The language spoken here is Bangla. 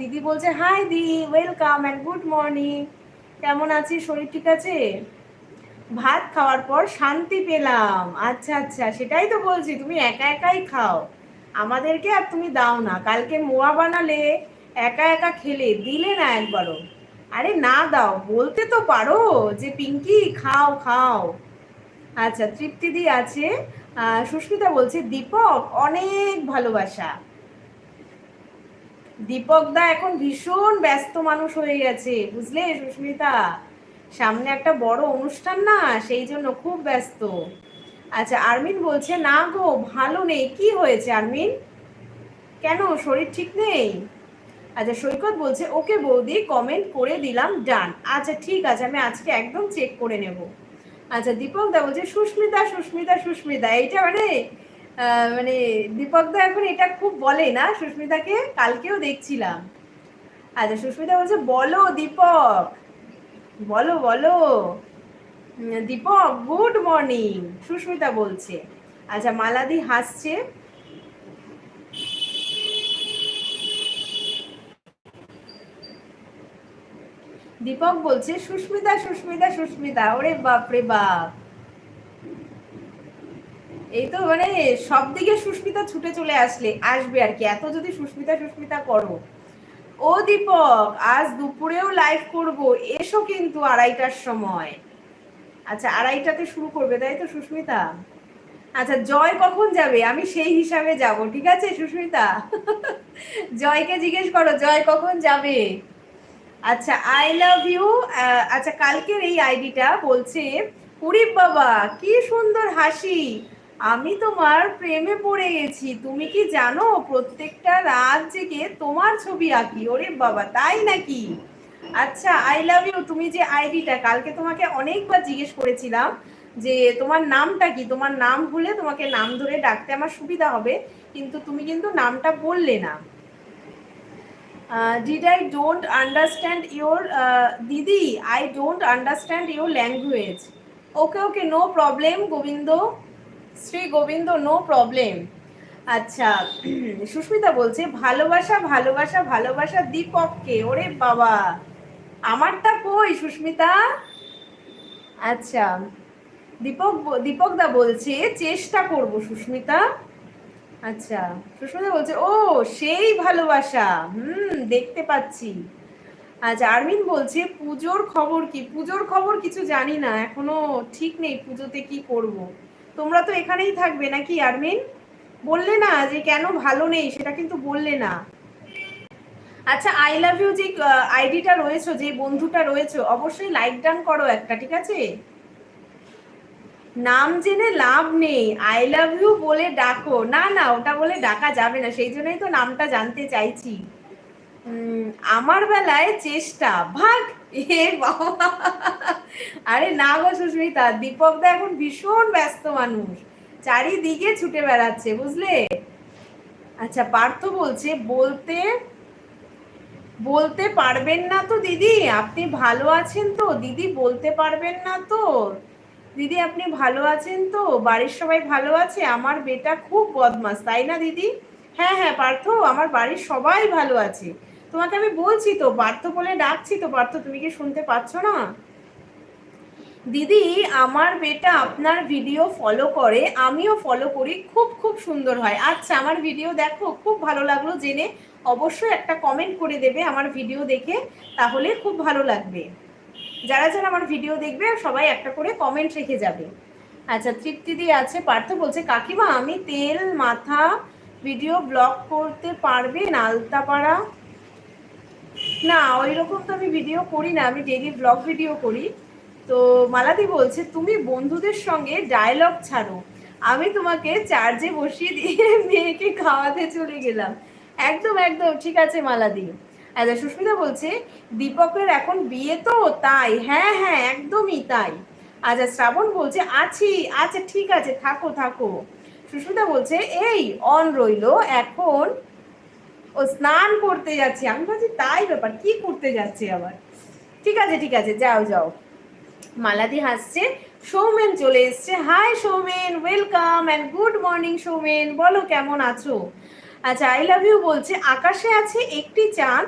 দিদি বলছে হাই দি ওয়েলকাম অ্যান্ড গুড মর্নিং কেমন আছিস? শরীর ঠিক আছে? ভাত খাওয়ার পর শান্তি পেলাম। আচ্ছা আচ্ছা সেটাই তো বলছি, তুমি একা একাই খাও। আমাদেরকে আর তুমি দাও না, কালকে মোয়া বানালে একা একা খেলে, দিলে না একবারও। আরে না দাও, বলতে তো পারো যে পিঙ্কি, খাও খাও। আচ্ছা তৃপ্তিদি আছে। সুস্মিতা বলছে, দীপক, অনেক ভালোবাসা। দীপক দা এখন ভীষণ ব্যস্ত মানুষ হয়ে গেছে, বুঝলে সুস্মিতা? সামনে একটা বড় অনুষ্ঠান না, সেই জন্য খুব ব্যস্ত। আচ্ছা আরমিন বলছে, না গো, ভালো নেই। কি হয়েছে আরমিন? কেন? শরীর ঠিক নেই? আচ্ছা সৈকত বলছে, ওকে বৌদি কমেন্ট করে দিলাম ডান আচ্ছা ঠিক আছে, আমি আজকে একদম চেক করে নেব। আচ্ছা দীপক দা বলছে, সুস্মিতা সুস্মিতা সুস্মিতা। এইটা মানে মানে দীপক দা এখন এটা খুব বলে না, সুস্মিতাকে কালকেও দেখছিলাম। আচ্ছা সুস্মিতা বলছে, বলো দীপক, বলো বলো দীপক গুড মর্নিং সুস্মিতা বলছে। আচ্ছা মালাদি হাসছে। দীপক বলছে, সুস্মিতা সুস্মিতা সুস্মিতা, ওরে বাপ রে বাপ। এই তো মানে সব দিকে সুস্মিতা ছুটে চলে আসলে, আসবে আর কি। এত যদি সুস্মিতা সুস্মিতা করো। ও দীপক, আজ দুপুরেও লাইভ করব। এসো কিন্তু আড়াইটার সময়। আচ্ছা আড়াইটাতে শুরু করবে, তাই তো সুস্মিতা? আচ্ছা জয় কখন যাবে? আমি সেই হিসাবে যাব, ঠিক আছে সুস্মিতা? জয়কে জিজ্ঞেস করো, জয় কখন যাবে? আচ্ছা আই লাভ ইউ আচ্ছা কালকের এই আইডিটা বলছে উরিপ বাবা, কি সুন্দর হাসি। আমি তোমার প্রেমে পড়ে গেছি। তুমি কি জানো, প্রত্যেকটা রাত জেগে তোমার ছবি আঁকি? ওরে বাবা, তাই নাকি? আচ্ছা আই লাভ ইউ তুমি যে আইডিটা কালকে তোমাকে অনেকবার জিজ্ঞেস করেছিলাম যে তোমার নামটা কি? তোমার নাম হলে তোমাকে নাম ধরে ডাকতে আমার সুবিধা হবে, কিন্তু তুমি কিন্তু নামটা বললে না। Did I don't understand your দিদি I don't understand your language okay okay no problem Govind. Shri Govind no problem আচ্ছা সুস্মিতা বলছে, ভালোবাসা ভালোবাসা ভালোবাসা দীপককে। ওরে বাবা, আমারটা কই সুস্মিতা? আচ্ছা দীপক দীপক দা বলছে, চেষ্টা করব সুস্মিতা। আচ্ছা সুস্মিতা বলছে, ও, সেই ভালোবাসা। হুম, দেখতে পাচ্ছি। আচ্ছা আরমিন বলছে, পুজোর খবর কি? পুজোর খবর কিছু জানি না, এখনও ঠিক নেই পুজোতে কি করব। তোমরা তো এখানেই থাকবে নাকি, আরমিন? বললে না যে কেন ভালো নেই, সেটা কিন্তু বললে না। আচ্ছা আই লাভ ইউ যে আইডিটা রয়েছে, যে বন্ধুটা রয়েছে, অবশ্যই লাইক ডান করো একটা, ঠিক আছে? নাম জেনে লাভ নেই আই লাভ ইউ বলে ডাকো। না না, ওটা বলে ডাকা যাবে না, সেই জন্যই তো নামটা জানতে চাইছি। আমার বেলায় চেষ্টা। ভাগ, এ বাবা। আরে না গো সুস্মিতা, দীপক দা এখন ভীষণ ব্যস্ত মানুষ। চারিদিকে ছুটে বেড়াচ্ছে, বুঝলে? আচ্ছা পার্থ বলছে, বলতে বলতে পারবেন না তো দিদি, আপনি ভালো আছেন তো? দিদি, বলতে পারবেন না তো? দিদি, আপনি ভালো আছেন তো? বাড়ির সবাই ভালো আছে? আমার বেটা খুব বদমাস, তাই না দিদি? হ্যাঁ হ্যাঁ পার্থ, আমার বাড়ির সবাই ভালো আছে। তোমাকে আমি বলছি তো পার্থ বলে ডাকছি তো পার্থ তুমি কি শুনতে পাচ্ছ না? দিদি, আমার বেটা আপনার ভিডিও ফলো করে, আমিও ফলো করি, খুব খুব সুন্দর হয়। আচ্ছা আমার ভিডিও দেখো, খুব ভালো লাগল জেনে। অবশ্যই একটা কমেন্ট করে দেবে আমার ভিডিও দেখে, তাহলে খুব ভালো লাগবে। যারা যারা আমার ভিডিও দেখবে, সবাই একটা করে কমেন্ট রেখে যাবে। আচ্ছা তৃপ্তি দিয়ে আছে, পার্থ বলছে, কাকিমা, আমি তেল, মাথা ভিডিও ব্লগ করতে পারবে আলতাপাড়া না ওই রকম তো আমি ভিডিও করি না, আমি ডেলি ব্লগ ভিডিও করি। তো মালাদি বলছে, তুমি বন্ধুদের সঙ্গে ডায়লগ ছাড়ো। আমি তোমাকে চার্জে বসিয়ে দিয়ে মেয়েকে খাওয়াতে চলে গেলাম। একদম একদম, ঠিক আছে মালাদি। আচ্ছা সুস্মিতা বলছে, দীপকের এখন বিয়ে তো, তাই? হ্যাঁ হ্যাঁ একদমই তাই। আচ্ছা শ্রাবণ বলছে, আছি আচ্ছা ঠিক আছে, থাকো থাকো। সুস্মিতা বলছে, এই অন রইল, এখন ও স্নান করতে যাচ্ছি। আমি ভাবছি, তাই ব্যাপার, কি করতে যাচ্ছি আবার? ঠিক আছে ঠিক আছে, যাও যাও। মালাদি হাসছে, সৌমেন চলে এসছে। Hi Soumen welcome and good morning Soumen. বলো, কেমন আছো? আচ্ছা আই লাভ ইউ বলছে, আকাশে আছে একটি চাঁদ